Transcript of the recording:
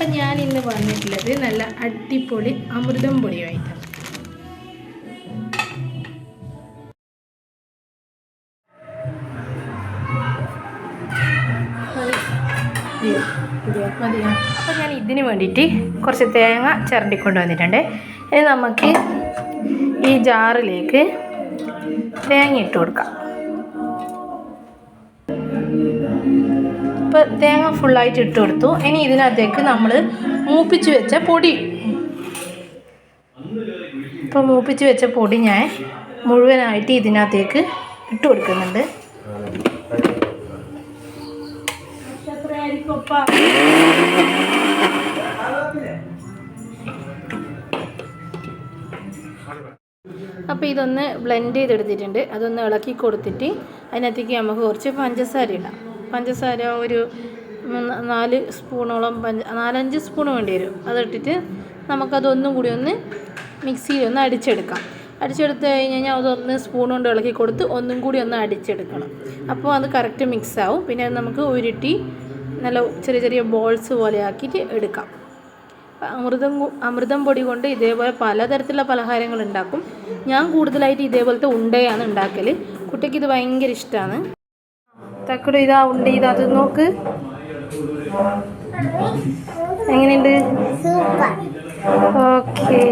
അപ്പം ഞാൻ ഇന്ന് വന്നിട്ടുള്ളത് നല്ല അടിപൊളി അമൃതം പൊടിയുമായിട്ടാണ്. അപ്പോൾ ഞാൻ ഇതിന് വേണ്ടിയിട്ട് കുറച്ച് തേങ്ങ ചിരണ്ടിക്കൊണ്ട് വന്നിട്ടുണ്ട്. ഇനി നമുക്ക് ഈ ജാറിലേക്ക് തേങ്ങ ഇട്ട് കൊടുക്കാം. ഇപ്പോൾ തേങ്ങ ഫുള്ളായിട്ട് ഇട്ട് കൊടുത്തു. ഇനി ഇതിനകത്തേക്ക് നമ്മൾ മൂപ്പിച്ച് വെച്ച പൊടി. ഇപ്പോൾ മൂപ്പിച്ച് വെച്ച പൊടി ഞാൻ മുഴുവനായിട്ട് ഇതിനകത്തേക്ക് ഇട്ട് കൊടുക്കുന്നുണ്ട്. അപ്പോൾ ഇതൊന്ന് ബ്ലെൻഡ് ചെയ്തെടുത്തിട്ടുണ്ട്. അതൊന്ന് ഇളക്കി കൊടുത്തിട്ട് അതിനകത്തേക്ക് നമുക്ക് കുറച്ച് പഞ്ചസാര ഇടാം. പഞ്ചസാര ഒരു നാല് സ്പൂണോളം പഞ്ച നാലഞ്ച് സ്പൂൺ വേണ്ടി വരും. അതിട്ടിട്ട് നമുക്കതൊന്നും കൂടി ഒന്ന് മിക്സിയിൽ ഒന്ന് അടിച്ചെടുക്കാം. അടിച്ചെടുത്ത് കഴിഞ്ഞ് കഴിഞ്ഞാൽ അതൊന്ന് സ്പൂൺ കൊണ്ട് ഇളക്കി കൊടുത്ത് ഒന്നും കൂടി ഒന്ന് അടിച്ചെടുക്കണം. അപ്പോൾ അത് കറക്റ്റ് മിക്സ് ആവും. പിന്നെ അത് നമുക്ക് ഉരുട്ടി നല്ല ചെറിയ ചെറിയ ബോൾസ് പോലെ ആക്കിയിട്ട് എടുക്കാം. അമൃതം അമൃതം പൊടി കൊണ്ട് ഇതേപോലെ പലതരത്തിലുള്ള പലഹാരങ്ങൾ ഉണ്ടാക്കും. ഞാൻ കൂടുതലായിട്ട് ഇതേപോലത്തെ ഉണ്ടയാണ് ഉണ്ടാക്കൽ കുട്ടിക്ക് ഇത് ഭയങ്കര ഇഷ്ടമാണ് തക്കട് ഇതാ ഉണ്ട് ഇതാ അത് നോക്ക്. എങ്ങനെയുണ്ട്? ഓക്കേ